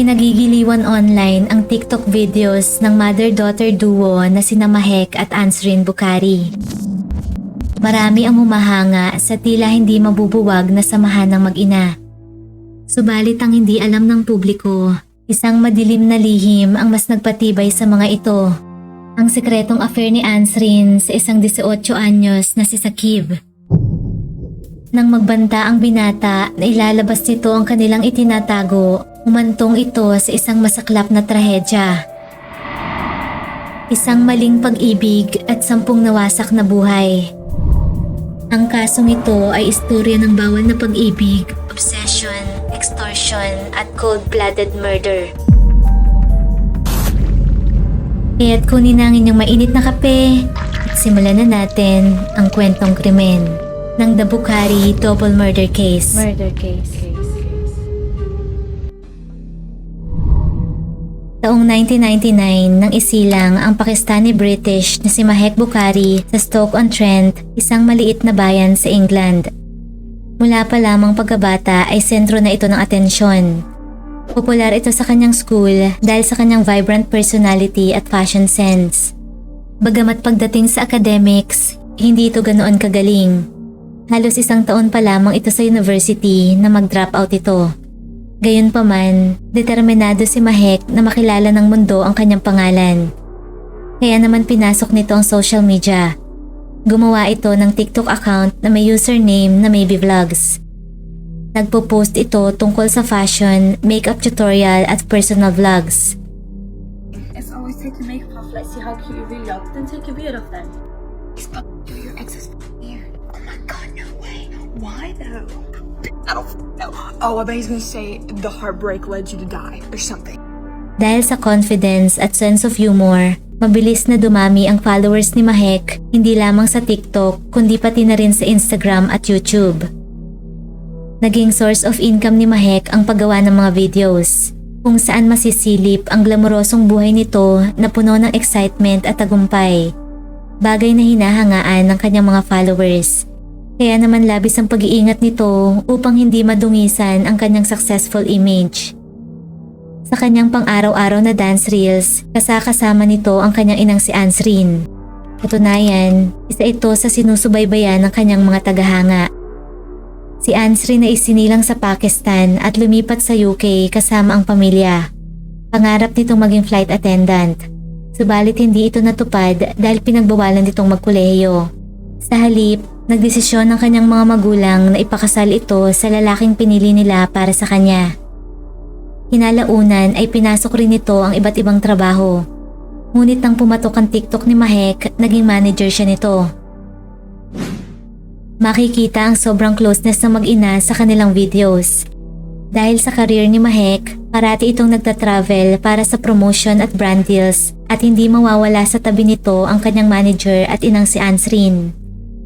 Pinagigiliwan online ang TikTok videos ng mother-daughter duo na sina Mahek at Ansrin Bukari. Marami ang humahanga sa tila hindi mabubuwag na samahan ng mag-ina. Subalit ang hindi alam ng publiko, isang madilim na lihim ang mas nagpatibay sa mga ito. Ang sekretong affair ni Ansrin sa isang 18 anyos na si Sakib. Nang magbanta ang binata na ilalabas nito ang kanilang itinatago, umantong ito sa isang masaklap na trahedya. Isang maling pag-ibig at sampung nawasak na buhay. Ang kasong ito ay istorya ng bawal na pag-ibig, obsession, extortion at cold-blooded murder. Kaya't kunin ang inyong mainit na kape at simulan na natin ang kwentong krimen ng The Bukhari Double Murder Case. Murder case. Taong 1999 nang isilang ang Pakistani-British na si Mahek Bukhari sa Stoke-on-Trent, isang maliit na bayan sa England. Mula pa lamang pagkabata ay sentro na ito ng atensyon. Popular ito sa kanyang school dahil sa kanyang vibrant personality at fashion sense. Bagamat pagdating sa academics, hindi ito ganoon kagaling. Halos isang taon pa lamang ito sa university na mag-drop out ito. Gayunpaman, determinado si Mahek na makilala ng mundo ang kanyang pangalan. Kaya naman pinasok nito ang social media. Gumawa ito ng TikTok account na may username na Maybe Vlogs. Nagpo-post ito tungkol sa fashion, makeup tutorial at personal vlogs. It's always take your makeup off. Let's see how cute you really are. Then take your beard off then. But your ex is weird. Oh my god, no way. Why though? I don't know. Oh, I bet he's gonna say the heartbreak led you to die or something. Dahil sa confidence at sense of humor, mabilis na dumami ang followers ni Mahek hindi lamang sa TikTok kundi pati na rin sa Instagram at YouTube. Naging source of income ni Mahek ang paggawa ng mga videos kung saan masisilip ang glamorosong buhay nito na puno ng excitement at tagumpay. Bagay na hinahangaan ng kanyang mga followers. Kaya naman labis ang pag-iingat nito upang hindi madungisan ang kanyang successful image. Sa kanyang pang-araw-araw na dance reels, kasakasama nito ang kanyang inang si Ansrin. Katunayan, isa ito sa sinusubaybayan ng kanyang mga tagahanga. Si Ansrin na isinilang sa Pakistan at lumipat sa UK kasama ang pamilya. Pangarap nitong maging flight attendant. Subalit hindi ito natupad dahil pinagbawalan nitong magkolehiyo. Sa halip, nagdesisyon ng kanyang mga magulang na ipakasal ito sa lalaking pinili nila para sa kanya. Hinalaunan ay pinasok rin nito ang iba't ibang trabaho. Ngunit nang pumatok ang TikTok ni Mahek, naging manager siya nito. Makikita ang sobrang closeness ng mag-ina sa kanilang videos. Dahil sa career ni Mahek, parati itong nagta-travel para sa promotion at brand deals at hindi mawawala sa tabi nito ang kanyang manager at inang si Ansrin.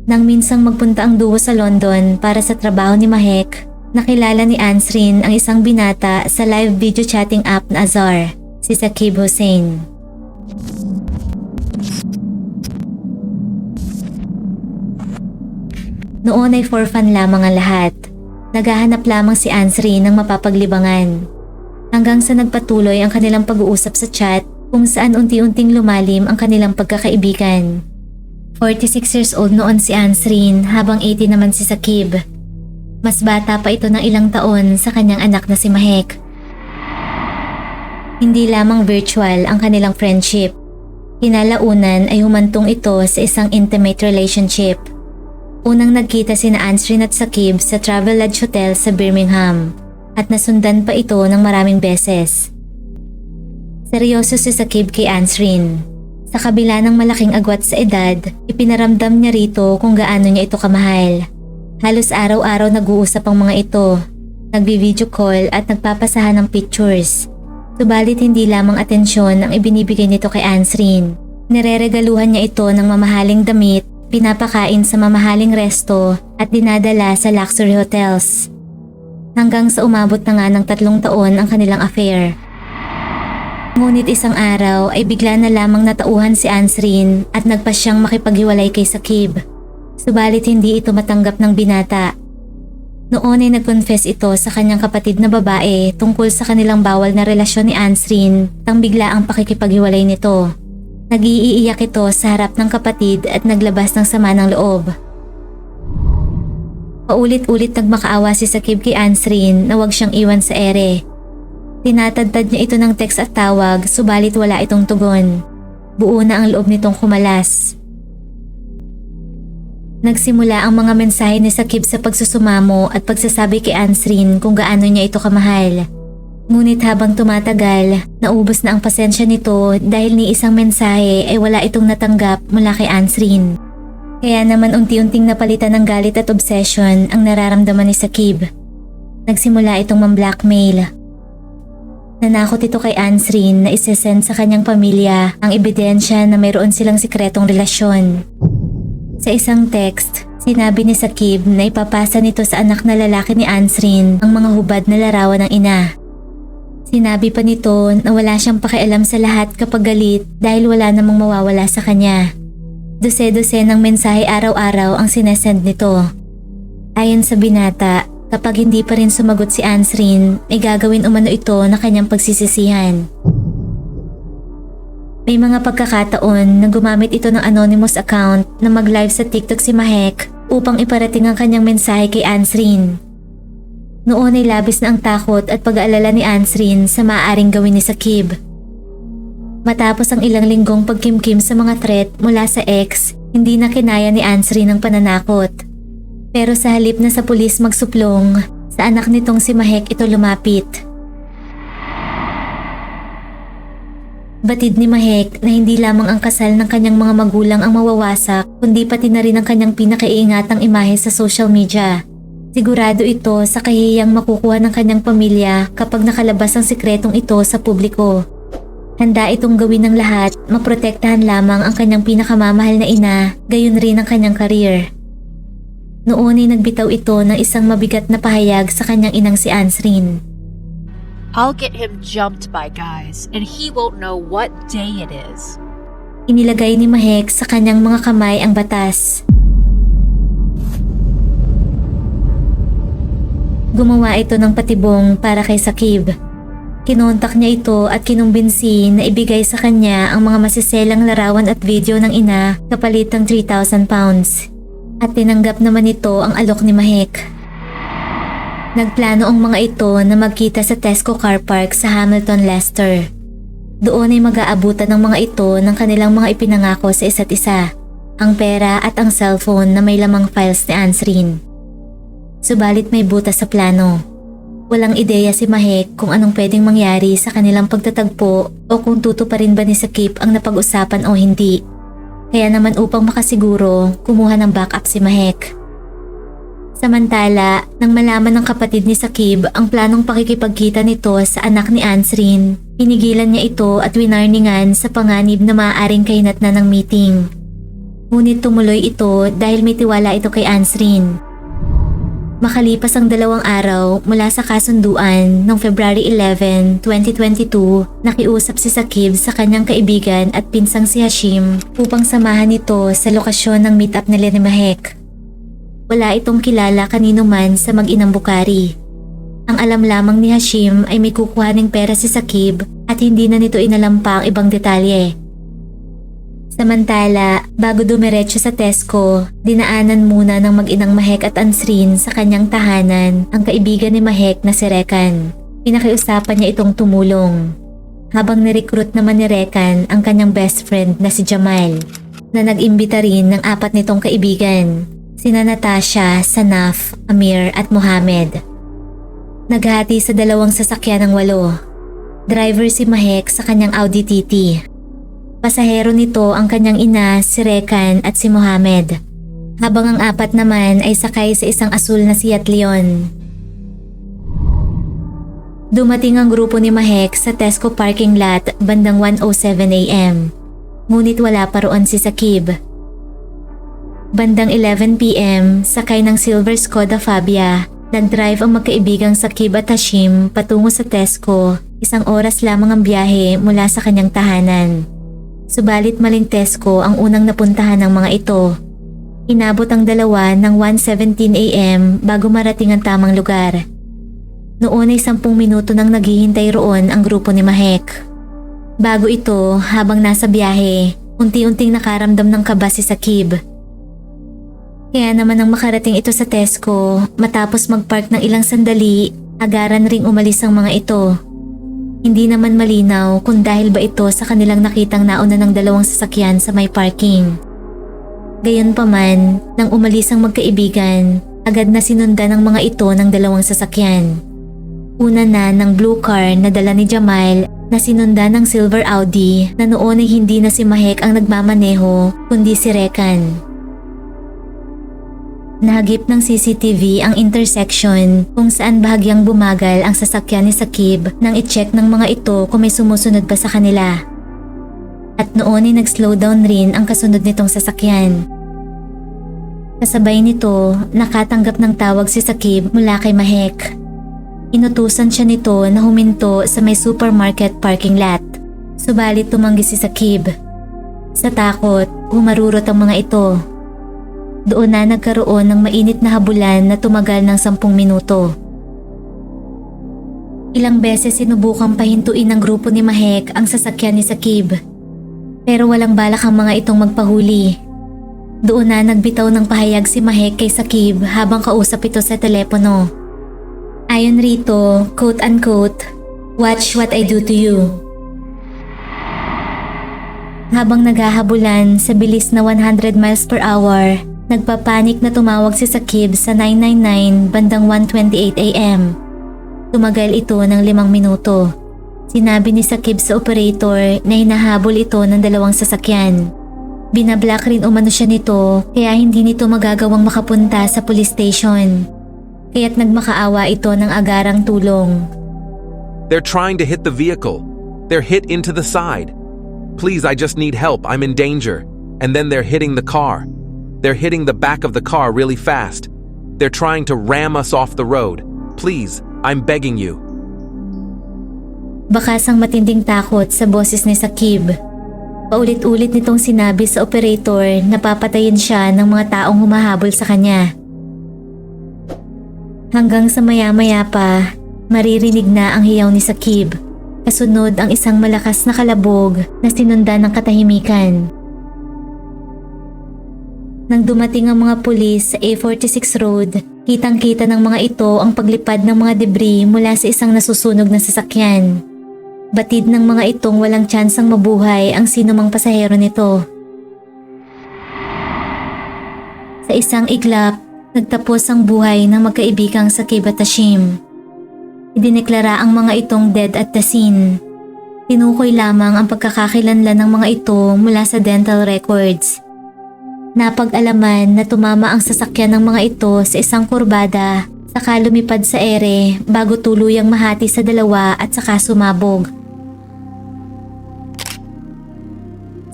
Nang minsang magpunta ang duo sa London para sa trabaho ni Mahek, nakilala ni Ansrin ang isang binata sa live video chatting app na Azar, si Sakib Hussein. Noon ay for fun lamang ang lahat. Naghahanap lamang si Ansrin ng mapapaglibangan. Hanggang sa nagpatuloy ang kanilang pag-uusap sa chat kung saan unti-unting lumalim ang kanilang pagkakaibigan. 46 years old noon si Ansrin habang 80 naman si Sakib. Mas bata pa ito ng ilang taon sa kanyang anak na si Mahek. Hindi lamang virtual ang kanilang friendship. Kinalaunan ay humantong ito sa isang intimate relationship. Unang nagkita sina Ansrin at Sakib sa Travel Lodge Hotel sa Birmingham at nasundan pa ito ng maraming beses. Seryoso si Sakib kay Ansrin. Sa kabila ng malaking agwat sa edad, ipinaramdam niya rito kung gaano niya ito kamahal. Halos araw-araw nag-uusap ang mga ito. Nagbi-video call at nagpapasahan ng pictures. Subalit hindi lamang atensyon ang ibinibigay nito kay Ansrin. Nireregaluhan niya ito ng mamahaling damit, pinapakain sa mamahaling resto at dinadala sa luxury hotels. Hanggang sa umabot na nga ng tatlong taon ang kanilang affair. Ngunit isang araw ay bigla na lamang natauhan si Ansrin at nagpa siyang makipaghiwalay kay Sakib. Subalit hindi ito matanggap ng binata. Noon ay nag-confess ito sa kanyang kapatid na babae tungkol sa kanilang bawal na relasyon ni Ansrin tang bigla ang pakikipaghiwalay nito. Nag-iiyak ito sa harap ng kapatid at naglabas ng sama ng loob. Paulit-ulit nagmakaawa si Sakib kay Ansrin na huwag siyang iwan sa ere. Tinatadtad niya ito ng text at tawag subalit wala itong tugon. Buo na ang loob nitong kumalas. Nagsimula ang mga mensahe ni Sakib sa pagsusumamo at pagsasabi kay Ansrin kung gaano niya ito kamahal. Ngunit habang tumatagal, naubos na ang pasensya nito dahil ni isang mensahe ay wala itong natanggap mula kay Ansrin. Kaya naman unti-unting napalitan ng galit at obsession ang nararamdaman ni Sakib. Nagsimula itong mam-blackmail. Nanakot ito kay Ansrin na isesend sa kanyang pamilya ang ebidensya na mayroon silang sikretong relasyon. Sa isang text, sinabi ni Sakib na ipapasa nito sa anak na lalaki ni Ansrin ang mga hubad na larawan ng ina. Sinabi pa nito na wala siyang pakialam sa lahat kapag galit dahil wala namang mawawala sa kanya. Dose-dose ng mensahe araw-araw ang sinesend nito. Ayon sa binata, kapag hindi pa rin sumagot si Ansrin, ay gagawin umano ito na kanyang pagsisisihan. May mga pagkakataon na gumamit ito ng anonymous account na mag-live sa TikTok si Mahek upang iparating ang kanyang mensahe kay Ansrin. Noon ay labis na ang takot at pag-aalala ni Ansrin sa maaaring gawin ni Sakib. Matapos ang ilang linggong pagkimkim sa mga threat mula sa ex, hindi na kinaya ni Ansrin ang pananakot. Pero sa halip na sa pulis magsuplong, sa anak nitong si Mahek ito lumapit. Batid ni Mahek na hindi lamang ang kasal ng kanyang mga magulang ang mawawasak, kundi pati na rin ang kanyang pinakaiingatang imahe sa social media. Sigurado ito sa kahiyang makukuha ng kanyang pamilya kapag nakalabas ang sikretong ito sa publiko. Handa itong gawin ng lahat, maprotektahan lamang ang kanyang pinakamamahal na ina, gayon rin ang kanyang karir. Noon ay nagbitaw ito ng isang mabigat na pahayag sa kanyang inang si Ansrin. I'll get him jumped by guys, and he won't know what day it is. Inilagay ni Mahek sa kanyang mga kamay ang batas. Gumawa ito ng patibong para kay Sakib. Kinontak niya ito at kinumbinsi na ibigay sa kanya ang mga masiselang larawan at video ng ina kapalit ng 3,000 pounds. At tinanggap naman ito ang alok ni Mahek. Nagplano ang mga ito na magkita sa Tesco Car Park sa Hamilton, Leicester. Doon ay mag-aabutan ng mga ito ng kanilang mga ipinangako sa isa't isa, ang pera at ang cellphone na may lamang files ni Ansrin. Subalit may butas sa plano. Walang ideya si Mahek kung anong pwedeng mangyari sa kanilang pagtatagpo o kung tuto pa rin ba ni Sakip ang napag-usapan o hindi. Kaya naman upang makasiguro, kumuha ng backup si Mahek. Samantala, nang malaman ng kapatid ni Sakib ang planong pakikipagkita nito sa anak ni Ansrin, pinigilan niya ito at winarningan sa panganib na maaaring kainat na ng meeting. Ngunit tumuloy ito dahil may tiwala ito kay Ansrin. Makalipas ang dalawang araw mula sa kasunduan noong February 11, 2022, nakiusap si Sakib sa kanyang kaibigan at pinsang si Hashim upang samahan ito sa lokasyon ng meetup nila ni Mahek. Wala itong kilala kanino man sa mag-inang Bukari. Ang alam lamang ni Hashim ay may kukuha ng pera si Sakib at hindi na nito inalampa ang ibang detalye. Samantala, bago dumiretso sa Tesco, dinaanan muna ng mag-inang Mahek at Ansrin sa kanyang tahanan ang kaibigan ni Mahek na si Rekan. Pinakiusapan niya itong tumulong. Habang nirecruit naman ni Rekan ang kanyang best friend na si Jamal, na nag-imbita rin ng apat nitong kaibigan, sina Natasha, Sanaf, Amir at Mohamed. Naghati sa dalawang sasakyan ng walo. Driver si Mahek sa kanyang Audi TT Pasahero nito ang kanyang ina, si Rekan at si Mohamed. Habang ang apat naman ay sakay sa isang asul na Seat Leon. Dumating ang grupo ni Mahek sa Tesco parking lot bandang 1.07am. Ngunit wala pa roon si Sakib. Bandang 11pm, sakay ng Silver Skoda Fabia, nag-drive ang magkaibigang Sakib at Hashim patungo sa Tesco, isang oras lamang ang biyahe mula sa kanyang tahanan. Subalit maling Tesco ang unang napuntahan ng mga ito. Inabot ang dalawa ng 1.17 a.m. bago marating ang tamang lugar. Noon ay 10 minuto nang naghihintay roon ang grupo ni Mahek. Bago ito, habang nasa biyahe, unti-unting nakaramdam ng kaba si Sakib. Kaya naman nang makarating ito sa Tesco, matapos magpark ng ilang sandali, agaran ring umalis ang mga ito. Hindi naman malinaw kung dahil ba ito sa kanilang nakitang nauna ng dalawang sasakyan sa may parking. Gayunpaman, nang umalis ang magkaibigan, agad na sinundan ng mga ito ng dalawang sasakyan. Una na ng blue car na dala ni Jamal na sinundan ng silver Audi na noon ay hindi na si Mahek ang nagmamaneho kundi si Rekan. Nahagip ng CCTV ang intersection kung saan bahagyang bumagal ang sasakyan ni Sakib nang i-check ng mga ito kung may sumusunod pa sa kanila. At noon ay nag-slow down rin ang kasunod nitong sasakyan. Kasabay nito, nakatanggap ng tawag si Sakib mula kay Mahek. Inutusan siya nito na huminto sa may supermarket parking lot. Subalit tumanggi si Sakib. Sa takot, humarurot ang mga ito. Doon na nagkaroon ng mainit na habulan na tumagal ng sampung minuto. Ilang beses sinubukang pahintuin ng grupo ni Mahek ang sasakyan ni Sakib. Pero walang balak ang mga itong magpahuli. Doon na nagbitaw ng pahayag si Mahek kay Sakib habang kausap ito sa telepono. Ayon rito, quote-unquote, Watch what I do to you. Habang naghahabulan sa bilis na 100 miles per hour, nagpapanik na tumawag si Sakib sa 999 bandang 1.28 am. Tumagal ito ng limang minuto. Sinabi ni Sakib sa operator na hinahabol ito ng dalawang sasakyan. Binablock rin umano siya nito kaya hindi nito magagawang makapunta sa police station. Kaya't nagmakaawa ito ng agarang tulong. They're trying to hit the vehicle. They're hit into the side. Please, I just need help. I'm in danger. And then they're hitting the car. They're hitting the back of the car really fast. They're trying to ram us off the road. Please, I'm begging you. Bakas ang matinding takot sa boses ni Sakib. Paulit-ulit nitong sinabi sa operator na papatayin siya ng mga taong humahabol sa kanya. Hanggang sa maya-maya pa, maririnig na ang hiyaw ni Sakib. Kasunod ang isang malakas na kalabog na sinundan ng katahimikan. Nang dumating ang mga pulis sa A46 Road, kitang-kita ng mga ito ang paglipad ng mga debris mula sa isang nasusunog na sasakyan. Batid ng mga itong walang tsansang mabuhay ang sinumang pasahero nito. Sa isang iglap, nagtapos ang buhay ng magkaibigang Sakib at Tashim. Idineklara ang mga itong dead at the scene. Tinukoy lamang ang pagkakakilanlan ng mga ito mula sa dental records. Napag-alaman na tumama ang sasakyan ng mga ito sa isang kurbada saka lumipad sa ere bago tuluyang mahati sa dalawa at saka sumabog.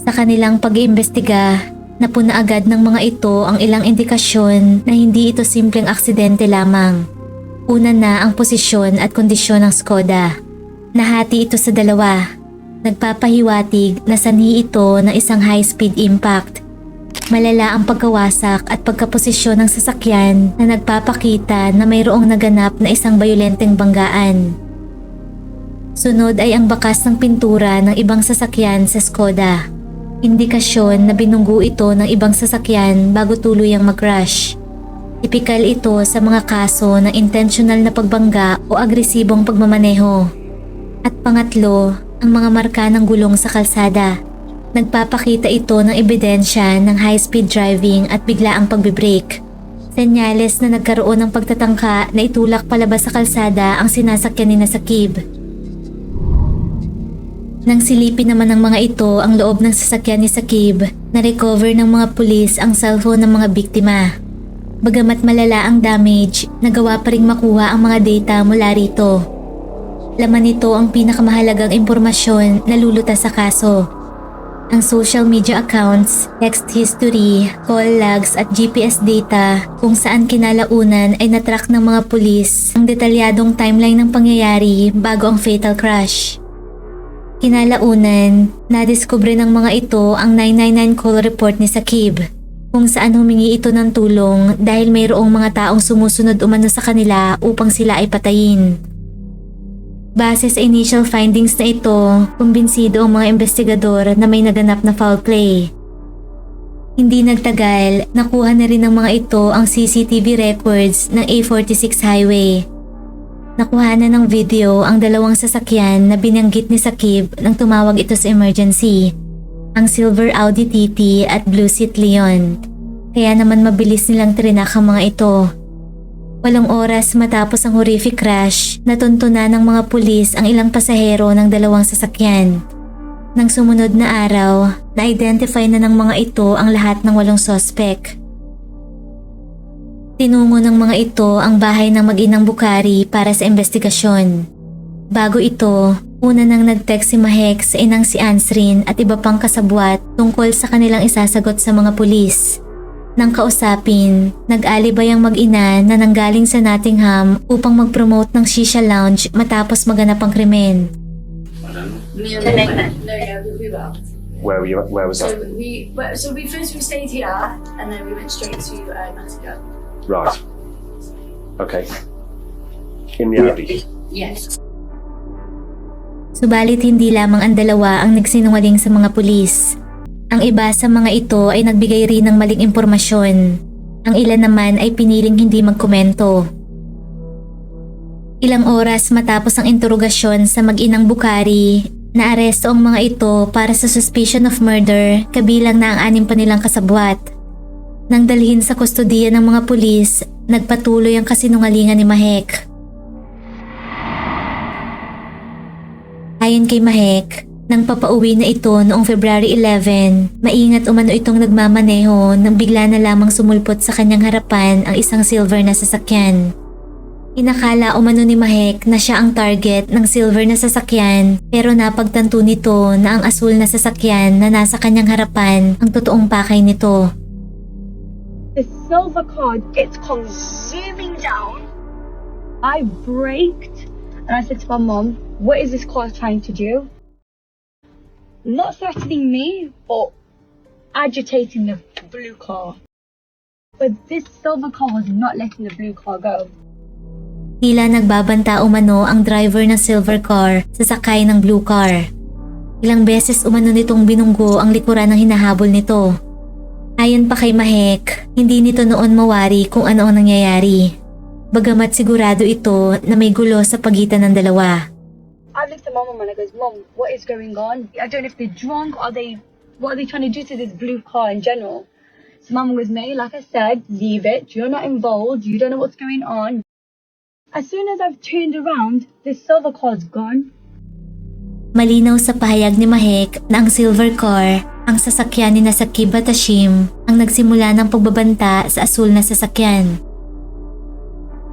Sa kanilang pag-iimbestiga, napuna agad ng mga ito ang ilang indikasyon na hindi ito simpleng aksidente lamang. Una na ang posisyon at kondisyon ng Skoda. Nahati ito sa dalawa. Nagpapahiwatig na sanhi ito ng isang high-speed impact. Malala ang pagkawasak at pagkaposisyon ng sasakyan na nagpapakita na mayroong naganap na isang bayolenteng banggaan. Sunod ay ang bakas ng pintura ng ibang sasakyan sa Skoda. Indikasyon na binunggo ito ng ibang sasakyan bago tuluyang mag-crash. Tipikal ito sa mga kaso ng intentional na pagbangga o agresibong pagmamaneho. At pangatlo, ang mga marka ng gulong sa kalsada. Nagpapakita ito ng ebidensya ng high-speed driving at biglaang pagbibrake. Senyales na nagkaroon ng pagtatangka na itulak palabas sa kalsada ang sinasakyan ni Nasakib. Nang silipin naman ng mga ito ang loob ng sasakyan ni Sakib, na-recover ng mga pulis ang cellphone ng mga biktima. Bagamat malala ang damage, nagawa pa ring makuha ang mga data mula rito. Laman nito ang pinakamahalagang impormasyon na lulutas sa kaso. Ang social media accounts, text history, call logs at GPS data kung saan kinalaunan ay natrack ng mga pulis ang detalyadong timeline ng pangyayari bago ang fatal crash. Kinalaunan, nadiskubre ng mga ito ang 999 call report ni Sakib. kung saan humingi ito ng tulong dahil mayroong mga taong sumusunod umano sa kanila upang sila ay patayin. Base sa initial findings na ito, kumbinsido ang mga investigador na may naganap na foul play. Hindi nagtagal, nakuha na rin ng mga ito ang CCTV records ng A46 highway. Nakuha na ng video ang dalawang sasakyan na binanggit ni Sakib nang tumawag ito sa emergency. Ang silver Audi TT at blue seat Leon. Kaya naman mabilis nilang trinak ang mga ito. Walong oras matapos ang horrific crash, natuntunan ng mga pulis ang ilang pasahero ng dalawang sasakyan. Nang sumunod na araw, na-identify na ng mga ito ang lahat ng walong sospek. Tinungo ng mga ito ang bahay ng mag-inang Bukari para sa investigasyon. Bago ito, una nang nag-text si Mahek sa inang si Ansrin at iba pang kasabwat tungkol sa kanilang isasagot sa mga pulis. Nang kausapin, nag-alibay ang mag-ina na nanggaling sa Nottingham upang mag-promote ng shisha lounge matapos maganap ang krimen. Where were you? Where was So that? we, well, so we first we stayed here, and then we went straight to uh, Nottingham. Right. Okay. In the Abbey. Yes. Subalit hindi lamang ang dalawa ang nagsinungaling sa mga pulis. Ang iba sa mga ito ay nagbigay rin ng maling impormasyon. Ang ilan naman ay piniling hindi magkomento. Ilang oras matapos ang interogasyon sa mag-inang Bukari, naaresto ang mga ito para sa suspicion of murder kabilang na ang anim pa nilang kasabwat. Nang dalhin sa kustodiya ng mga pulis, nagpatuloy ang kasinungalingan ni Mahek. Ayon kay Mahek, nang papauwi na ito noong February 11, maingat umano itong nagmamaneho nang bigla na lamang sumulpot sa kanyang harapan ang isang silver na sasakyan. Inakala umano ni Mahek na siya ang target ng silver na sasakyan pero napagtanto nito na ang asul na sasakyan na nasa kanyang harapan ang totoong pakay nito. the silver card, it's come zooming down. I braked and I said to my mum, What is this car trying to do? Not threatening me, but agitating the blue car. But this silver car was not letting the blue car go. Tila nagbabanta umano ang driver ng silver car sa sakay ng blue car. Ilang beses umano nitong binunggo ang likuran ng hinahabol nito. Ayon pa kay Mahek, hindi nito noon mawari kung ano ang nangyayari. Bagamat sigurado ito na may gulo sa pagitan ng dalawa. At my mum and I goes, Mom, what is going on? I don't know if they're drunk or they what are they trying to do to this blue car in general. So mum goes, May, like I said, leave it. You're not involved. You don't know what's going on. As soon as I've turned around, this silver car's gone. Malinaw sa pahayag ni Mahek na ang silver car, ang sasakyan ni Nasakib at Hashim, ang nagsimula ng pagbabanta sa asul na sasakyan.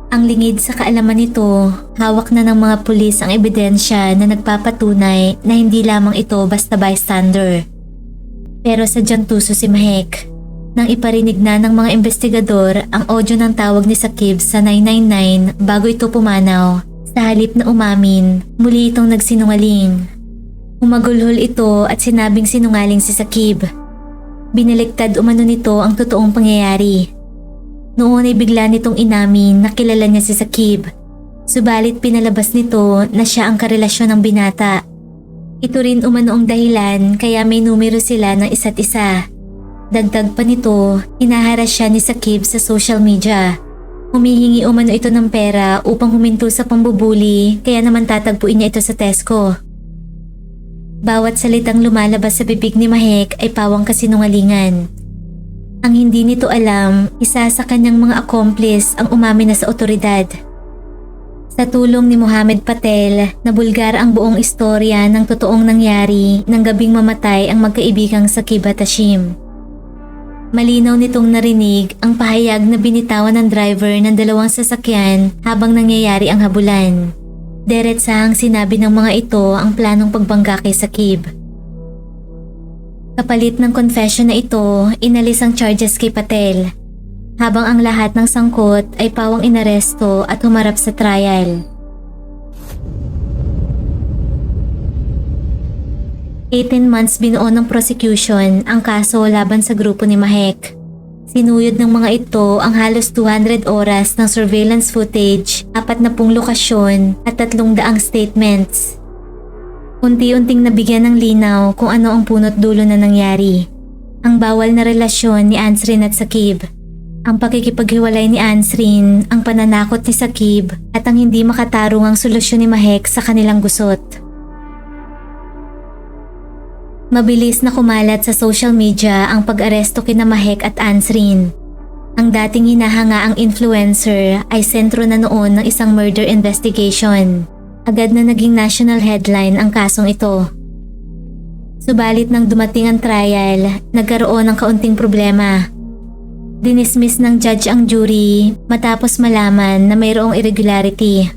Ang lingid sa kaalaman nito, hawak na ng mga pulis ang ebidensya na nagpapatunay na hindi lamang ito basta bystander. Pero sadyang tuso si Mahek. Nang iparinig na ng mga investigador ang audio ng tawag ni Sakib sa 999 bago ito pumanaw, sa halip na umamin, muli itong nagsinungaling. Umagulhol ito at sinabing sinungaling si Sakib. Binaliktad umano nito ang totoong pangyayari. Noon ay bigla nitong inamin na kilala niya si Sakib. Subalit pinalabas nito na siya ang karelasyon ng binata. Ito rin umano ang dahilan kaya may numero sila ng isa't isa. Dagdag pa nito, hinaharas siya ni Sakib sa social media. Humihingi umano ito ng pera upang huminto sa pambubuli kaya naman tatagpuin niya ito sa Tesco. Bawat salitang lumalabas sa bibig ni Mahek ay pawang kasinungalingan. Ang hindi nito alam, isa sa kanyang mga accomplice ang umamin na sa otoridad. Sa tulong ni Mohamed Patel, nabulgar ang buong istorya ng totoong nangyari ng gabing mamatay ang magkaibigang Sakib at Hashim. Malinaw nitong narinig ang pahayag na binitawan ng driver ng dalawang sasakyan habang nangyayari ang habulan. Diretsahang sinabi ng mga ito ang planong pagbangga kay Sakib. Kapalit ng confession na ito, inalis ang charges kay Patel. Habang ang lahat ng sangkot ay pawang inaresto at humarap sa trial. 18 months binuo ng prosecution ang kaso laban sa grupo ni Mahek. Sinuyod ng mga ito ang halos 200 oras ng surveillance footage, apat na pung lokasyon at tatlong daang statements. Unti-unting nabigyan ng linaw kung ano ang punot dulo na nangyari. Ang bawal na relasyon ni Ansrin at Sakib. Ang pakikipaghiwalay ni Ansrin, ang pananakot ni Sakib at ang hindi makatarungang solusyon ni Mahek sa kanilang gusot. Mabilis na kumalat sa social media ang pag-aresto kina Mahek at Ansrin. Ang dating hinahanga ang influencer ay sentro na noon ng isang murder investigation. Agad na naging national headline ang kasong ito. Subalit nang dumating ang trial, nagkaroon ng kaunting problema. Dinismiss ng judge ang jury matapos malaman na mayroong irregularity.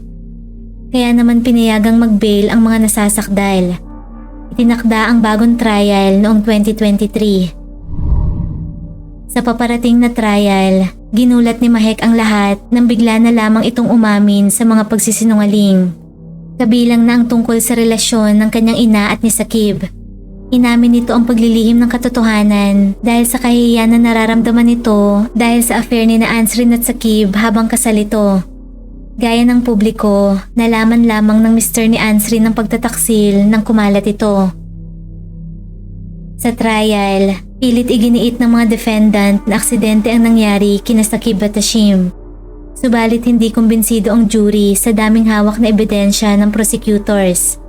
Kaya naman pinayagang mag-bail ang mga nasasakdal. Itinakda ang bagong trial noong 2023. Sa paparating na trial, ginulat ni Mahek ang lahat nang bigla na lamang itong umamin sa mga pagsisinungaling. Kabilang na ang tungkol sa relasyon ng kanyang ina at ni Sakib. Inamin nito ang paglilihim ng katotohanan dahil sa kahihiyan na nararamdaman nito dahil sa affair ni na Ansrin at Sakib habang kasal ito. Gaya ng publiko, nalaman lamang ng mister ni Ansrin ng pagtataksil nang kumalat ito. Sa trial, pilit iginiit ng mga defendant na aksidente ang nangyari kina Sakib at Hashim. Subalit hindi kumbinsido ang jury sa daming hawak na ebidensya ng prosecutors.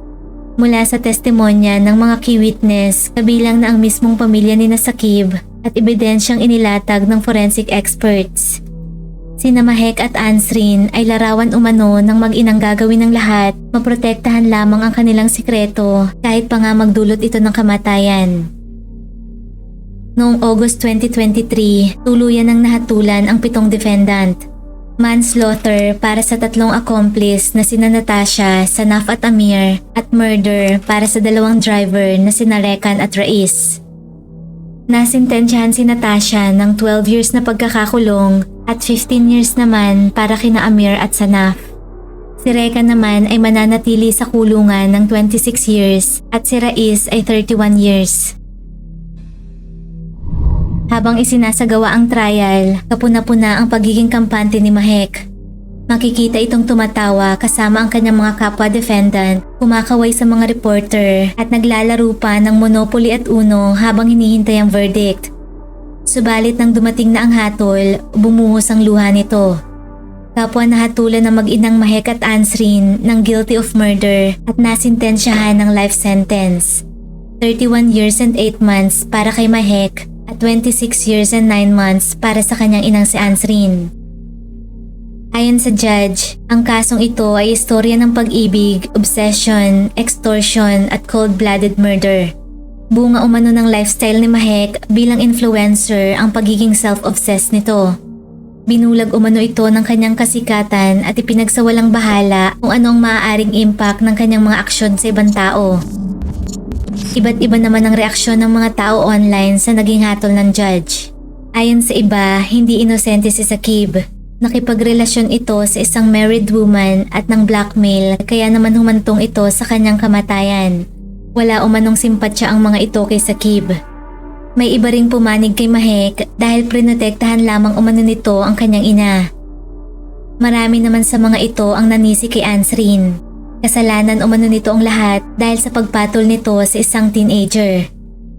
Mula sa testimonya ng mga key witness, kabilang na ang mismong pamilya ni Sakib at ebidensyang inilatag ng forensic experts. Sina Mahek at Ansrin ay larawan umano ng mag-inang gagawin ng lahat, maprotektahan lamang ang kanilang sikreto kahit pa nga magdulot ito ng kamatayan. Noong August 2023, tuluyan ng nahatulan ang pitong defendant. Manslaughter para sa tatlong accomplice na sina Natasha, Sanaf at Amir at murder para sa dalawang driver na sina Rekan at Rais. Nasintensyahan si Natasha ng 12 years na pagkakakulong at 15 years naman para kina Amir at Sanaf. Si Rekan naman ay mananatili sa kulungan ng 26 years at si Rais ay 31 years. Habang isinasagawa ang trial, kapuna-puna ang pagiging kampante ni Mahek. Makikita itong tumatawa kasama ang kanyang mga kapwa-defendant, kumakaway sa mga reporter at naglalaro pa ng Monopoly at Uno habang hinihintay ang verdict. Subalit nang dumating na ang hatol, bumuhos ang luha nito. Kapwa nahatulan ng mag-inang Mahek at Ansrin ng guilty of murder at nasintensyahan ng life sentence. 31 years and 8 months para kay Mahek at 26 years and 9 months para sa kanyang inang si Ansrin. Ayon sa judge, ang kasong ito ay istorya ng pag-ibig, obsession, extortion at cold-blooded murder. Bunga umano ng lifestyle ni Mahek bilang influencer ang pagiging self-obsessed nito. Binulag umano ito ng kanyang kasikatan at ipinagsawalang bahala kung anong maaaring impact ng kanyang mga aksyon sa ibang tao. Iba't iba naman ang reaksyon ng mga tao online sa naging hatol ng judge. Ayon sa iba, hindi inosente si Sakib. Nakipagrelasyon ito sa isang married woman at ng blackmail kaya naman humantong ito sa kanyang kamatayan. Wala umanong simpatsya ang mga ito kay Sakib. May iba ring pumanig kay Mahek dahil prinotektahan lamang umano nito ang kanyang ina. Marami naman sa mga ito ang nanisi kay Ansrin. Kasalanan umano nito ang lahat dahil sa pagpatol nito sa isang teenager.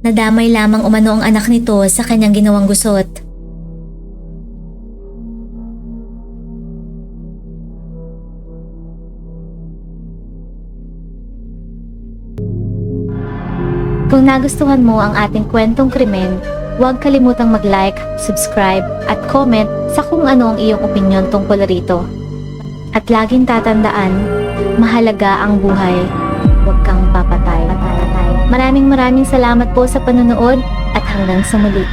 Nadamay lamang umano ang anak nito sa kanyang ginawang gusot. Kung nagustuhan mo ang ating kwentong krimen, huwag kalimutang mag-like, subscribe at comment sa kung ano ang iyong opinion tungkol rito. At laging tatandaan, mahalaga ang buhay. Huwag kang papatay. Maraming maraming salamat po sa panonood at hanggang sa muli.